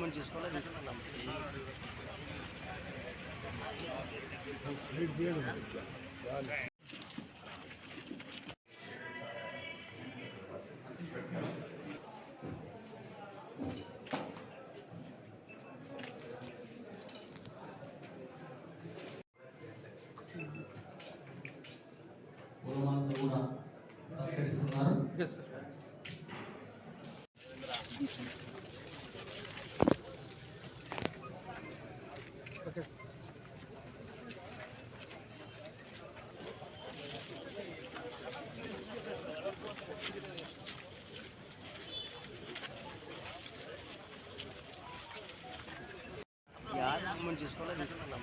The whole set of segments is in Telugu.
మనం చూసుకోవాలి తీసుకున్నాం యాడ్ మనం చూసుకోవాలి తీసుకున్నాం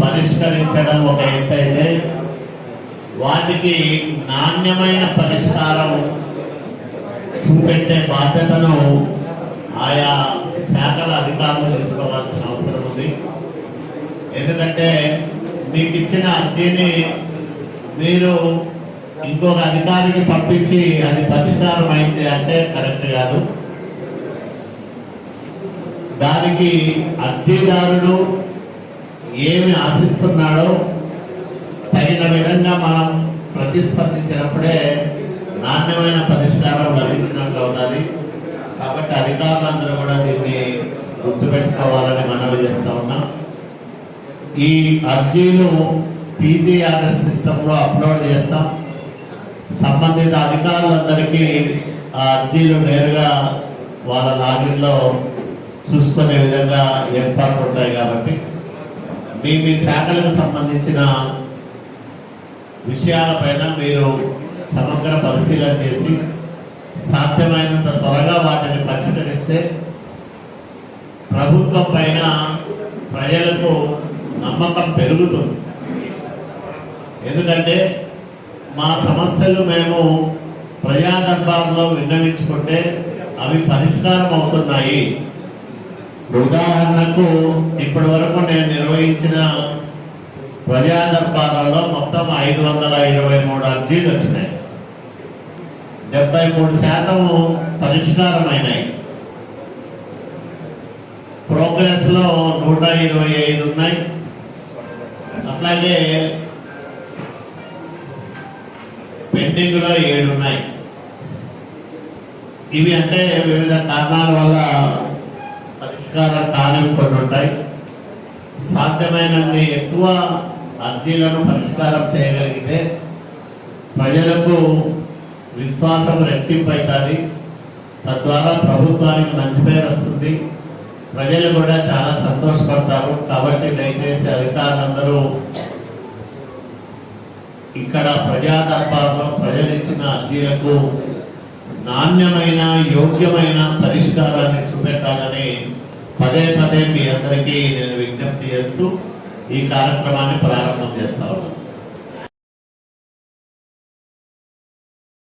పరిష్కరించడం ఒక ఎత్తు అయితే వాటికి నాణ్యమైన పరిష్కారం చూపెట్టే బాధ్యతను ఆయా శాఖల అధికారులు తీసుకోవాల్సిన అవసరం ఉంది. ఎందుకంటే మీకు ఇచ్చిన అర్జీని మీరు ఇంకొక అధికారికి పంపించి అది పరిష్కారం అయింది అంటే కరెక్ట్ కాదు. దానికి అర్జీదారుడు ఏమి ఆశిస్తున్నాడో తగిన విధంగా మనం ప్రతిస్పందించినప్పుడే నాణ్యమైన పరిష్కారం లభించినట్లు అవుతుంది. కాబట్టి అధికారులందరూ కూడా దీన్ని గుర్తుపెట్టుకోవాలని మనవి చేస్తూ ఉన్నాం. ఈ అర్జీలు పీజీఆర్ఎస్ సిస్టంలో అప్లోడ్ చేస్తాం. సంబంధిత అధికారులందరికీ ఆ అర్జీలు నేరుగా వాళ్ళ లాగిన్లో చూసుకునే విధంగా ఏర్పాట్లు ఉంటాయి కాబట్టి మీ మీ శాఖలకు సంబంధించిన విషయాలపైన మీరు సమగ్ర పరిశీలన చేసి సాధ్యమైనంత త్వరగా వాటిని పరిష్కరిస్తే ప్రభుత్వం పైన ప్రజలకు నమ్మకం పెరుగుతుంది. ఎందుకంటే మా సమస్యలు మేము ప్రజా దర్బార్లో విన్నవించుకుంటే అవి పరిష్కారం అవుతున్నాయి. ఉదాహరణకు ఇప్పటి వరకు నేను నిర్వహించిన ప్రజా దర్బార్లలో మొత్తం ఐదు వందల ఇరవై మూడు అర్జీలు వచ్చినాయి. డెబ్బై మూడు శాతం పరిష్కారమైనాయి. ప్రోగ్రెస్లో నూట ఇరవై ఐదు ఉన్నాయి. అట్లాగే పెండింగ్లో ఏడు ఉన్నాయి. ఇవి అంటే వివిధ కారణాల వల్ల పరిష్కారం కానివి కొన్ని ఉంటాయి. సాధ్యమైనన్ని ఎక్కువ అర్జీలను పరిష్కారం చేయగలిగితే ప్రజలకు విశ్వాసం రెట్టింపు అవుతుంది తద్వారా ప్రభుత్వానికి మంచి పేరు వస్తుంది. ప్రజలు కూడా చాలా సంతోషపడతారు. కాబట్టి దయచేసి అధికారులందరూ ఇక్కడ ప్రజాదర్బార్లో ప్రజలిచ్చిన అర్జీలకు నాణ్యమైన యోగ్యమైన పరిష్కారాన్ని చూపెట్టాలని పదే పదే మీ అందరికీ నేను విజ్ఞప్తి చేస్తూ ఈ కార్యక్రమాన్ని ప్రారంభం చేస్తా ఉన్నాను.